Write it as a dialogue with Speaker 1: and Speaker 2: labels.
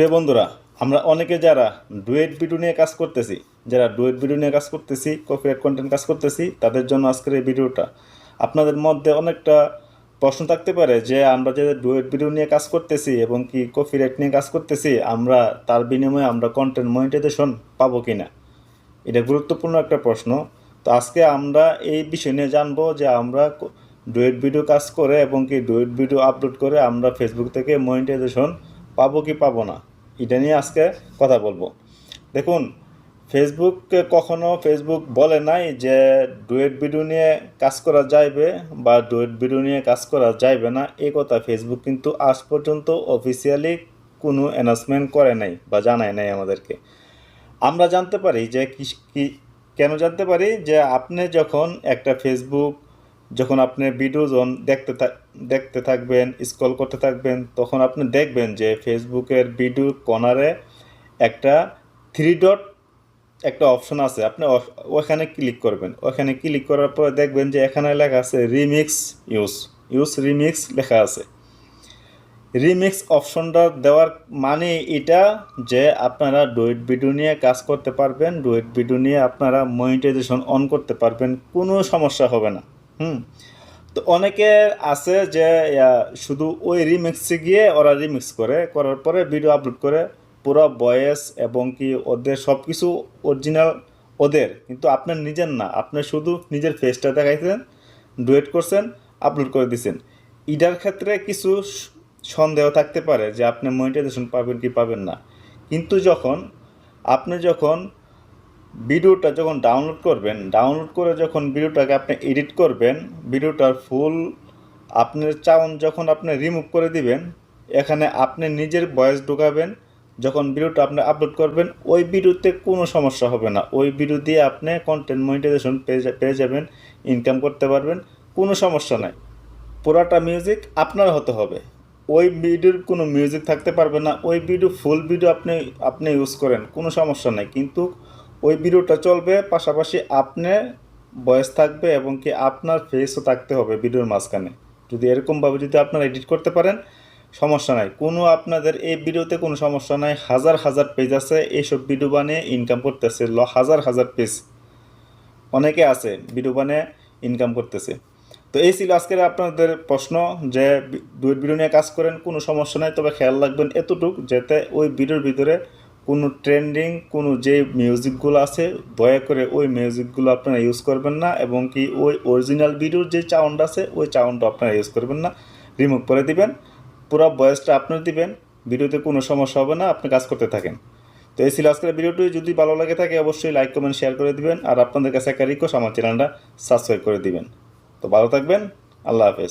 Speaker 1: প্রিয় বন্ধুরা, আমরা অনেকে যারা ডুয়েট ভিডিও নিয়ে কাজ করতেছি, যারা ডুয়েট ভিডিও নিয়ে কাজ করতেছি, কপিরাইট কন্টেন্ট কাজ করতেছি, তাদের জন্য আজকের এই ভিডিওটা। আপনাদের মধ্যে অনেকটা প্রশ্ন থাকতে পারে যে, আমরা যে ডুয়েট ভিডিও নিয়ে কাজ করতেছি এবং কি কপিরাইট নিয়ে কাজ করতেছি, আমরা তার বিনিময়ে আমরা কন্টেন্ট মনিটাইজেশন পাবো কি না এটা গুরুত্বপূর্ণ একটা প্রশ্ন। তো আজকে আমরা এই বিষয় নিয়ে জানব যে, আমরা ডুয়েট ভিডিও কাজ করে এবং কি ডুয়েট ভিডিও আপলোড করে আমরা ফেসবুক থেকে মনিটাইজেশন পাবো কি পাবো না। এটা নিয়ে আজকে কথা বলব। দেখুন ফেসবুককে কখনো ফেসবুক বলে নাই যে ডুয়েট ভিডিও নিয়ে কাজ করা যাইবে বা ডুয়েট ভিডিও নিয়ে কাজ করা যাইবে না। এই কথা ফেসবুক কিন্তু আজ পর্যন্ত অফিসিয়ালি কোনো অ্যানাউন্সমেন্ট করে নাই বা জানায় নাই আমাদেরকে। আমরা জানতে পারি যে কেন জানতে পারি যে আপনি যখন একটা ফেসবুক যখন আপনি ভিডিও যখন দেখতে দেখতে থাকবেন স্ক্রল করতে থাকবেন, তখন আপনি দেখবেন যে ফেসবুকের ভিডিও কর্নারে একটা থ্রি ডট একটা অপশন আছে। আপনি ওখ- ওখানে ক্লিক করবেন। ওখানে ক্লিক করার পরে দেখবেন যে এখানে লেখা আছে রিমিক্স ইউজ ইউজ রিমিক্স লেখা আছে। রিমিক্স অপশনটা দেওয়ার মানে এটা যে আপনারা ডুয়েট ভিডিও নিয়ে কাজ করতে পারবেন। ডুয়েট ভিডিও নিয়ে আপনারা মনিটাইজেশন অন করতে পারবেন। কোনো সমস্যা হবে না। হুম। তো অনেকে আছে যে শুধু ওই রিমিক্সে গিয়ে ওরা রিমিক্স করে, করার পরে ভিডিও আপলোড করে, পুরো বয়েস এবং কি ওদের সব কিছু অরিজিনাল ওদের, কিন্তু আপনার নিজের না। আপনি শুধু নিজের ফেসটা দেখাইছেন ডুয়েট করছেন আপলোড করে দিছেন। ইটার ক্ষেত্রে কিছু সন্দেহ থাকতে পারে যে, আপনি মনিটাইজেশন পাবেন কি পাবেন না। কিন্তু যখন, আপনি যখন ভিডিওটা যখন ডাউনলোড করবেন ডাউনলোড করে যখন ভিডিওটাকে আপনি এডিট করবেন, ভিডিওটার ফুল আপনার চাউন যখন আপনি রিমুভ করে দিবেন, এখানে আপনি নিজের ভয়েস ঢোকাবেন, যখন ভিডিওটা আপনি আপলোড করবেন, ওই ভিডিওতে কোনো সমস্যা হবে না। ওই ভিডিও দিয়ে আপনি কন্টেন্ট মনিটাইজেশন পেয়ে যাবেন ইনকাম করতে পারবেন, কোনো সমস্যা নাই। পুরাটা মিউজিক আপনার হতে হবে। ওই ভিডিওর কোনো মিউজিক থাকতে পারবে না, ওই ভিডিও ফুল ভিডিও আপনি আপনি ইউজ করেন, কোনো সমস্যা নাই। কিন্তু ওই ভিডিওটা চলবে, পাশাপাশি আপনি বয়স থাকবে এবং কি আপনার ফেসও থাকতে হবে ভিডিওর মাঝখানে। যদি এরকমভাবে যদি আপনারা এডিট করতে পারেন, সমস্যা নাই। কোনো আপনাদের এই ভিডিওতে কোনো সমস্যা নাই। হাজার হাজার পেজ আছে, এইসব ভিডিও বানিয়ে ইনকাম করতেছে, ল, হাজার হাজার পেজ অনেকে আছে ভিডিও বানিয়ে ইনকাম করতেছে। তো এই ছিল আজকের আপনাদের প্রশ্ন যে ডুয়েট ভিডিও নিয়ে কাজ করেন, কোনো সমস্যা নাই, তবে খেয়াল রাখবেন এতটুক, যাতে ওই ভিডিওর ভিতরে কোনো ট্রেন্ডিং, কোনো যে মিউজিকগুলো আছে, দয়া করে ওই মিউজিকগুলো আপনারা ইউজ করবেন না এবং কি ওই অরিজিনাল ভিডিওর যে সাউন্ড আছে, ওই সাউন্ডটা আপনারা ইউজ করবেন না। রিমুভ করে দিবেন, পুরো ভয়েসটা আপনার দিবেন ভিডিওতে কোনো সমস্যা হবে না, আপনি কাজ করতে থাকেন। তো এই ছিল আজকের ভিডিওটি যদি ভালো লাগে থাকে অবশ্যই লাইক কমেন্ট শেয়ার করে দিবেন, আর আপনাদের কাছে একটা রিকোয়েস্ট আমার চ্যানেলটা সাবস্ক্রাইব করে দিবেন। তো ভালো থাকবেন, আল্লাহ হাফেজ।